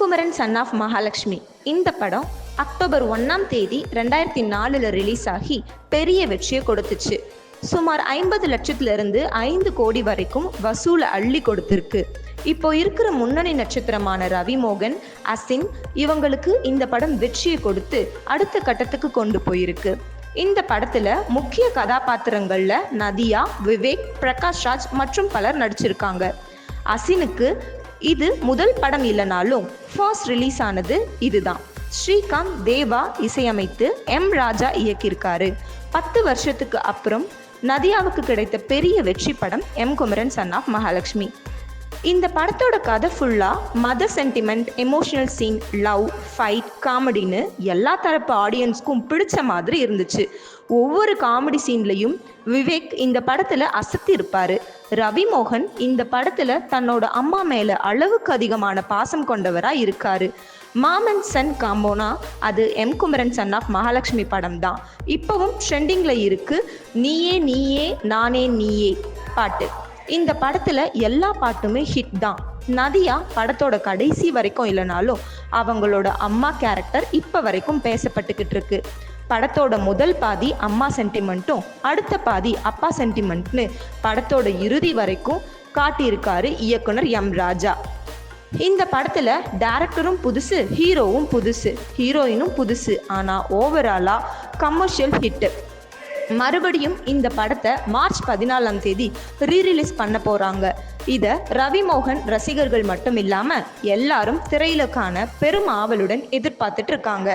Kumaran son of Mahalakshmi இந்த படம் October ஒன்றாம் தேதி ரெண்டாயிரத்தி நாலில் ரிலீஸ் ஆகி பெரிய வெற்றியை கொடுத்துச்சு. சுமார் ஐம்பது லட்சத்திலிருந்து ஐந்து கோடி வரைக்கும் வசூலை அள்ளி கொடுத்துருக்கு. இப்போ இருக்கிற முன்னணி நட்சத்திரமான ரவிமோகன் அசின் இவங்களுக்கு இந்த படம் வெற்றியை கொடுத்து அடுத்த கட்டத்துக்கு கொண்டு போயிருக்கு. இந்த படத்துல முக்கிய கதாபாத்திரங்கள்ல நதியா விவேக் பிரகாஷ் ராஜ் மற்றும் பலர் நடிச்சிருக்காங்க. அசினுக்கு இது முதல் படம் இல்லைனாலும் ஃபர்ஸ்ட் ரிலீஸ் ஆனது இதுதான். ஸ்ரீகாந்த் தேவா இசையமைத்து எம் ராஜா இயக்கியிருக்காரு. பத்து வருஷத்துக்கு அப்புறம் நதியாவுக்கு கிடைத்த பெரிய வெற்றி படம் M Kumaran son of Mahalakshmi இந்த படத்தோட கதை ஃபுல்லாக mother sentiment emotional scene love fight காமெடின்னு எல்லா தரப்பு ஆடியன்ஸ்க்கும் பிடிச்ச மாதிரி இருந்துச்சு. ஒவ்வொரு காமெடி சீன்லையும் விவேக் இந்த படத்தில் அசத்தி இருப்பார். ரவி மோகன் இந்த படத்தில் தன்னோட அம்மா மேலே அளவுக்கு அதிகமான பாசம் கொண்டவராக இருக்காரு. மாமன் சன் காம்போனா அது M. Kumaran son of Mahalakshmi படம் தான் இப்போவும் ட்ரெண்டிங்கில் இருக்கு. நீயே நீயே நானே நீயே பாட்டு. இந்த படத்தில் எல்லா பாட்டுமே ஹிட் தான். நதியா படத்தோட கடைசி வரைக்கும் இல்லைனாலும் அவங்களோட அம்மா கேரக்டர் இப்போ வரைக்கும் பேசப்பட்டுக்கிட்டு இருக்கு. படத்தோட முதல் பாதி அம்மா சென்டிமெண்ட்டும் அடுத்த பாதி அப்பா சென்டிமெண்ட்னு படத்தோட இறுதி வரைக்கும் காட்டியிருக்காரு இயக்குனர் எம் ராஜா. இந்த படத்தில் டேரக்டரும் புதுசு ஹீரோவும் புதுசு ஹீரோயினும் புதுசு ஆனால் ஓவராலாக கமர்ஷியல் ஹிட்டு மறுபடியும் இந்த படத்தை மார்ச் பதினாலாம் தேதி ரீரிலீஸ் பண்ண போகிறாங்க இதை ரவி மோகன் ரசிகர்கள் மட்டும் இல்லாமல் எல்லாரும் திரையில காண பெரும் ஆவலுடன் எதிர்பார்த்துட்டு இருக்காங்க.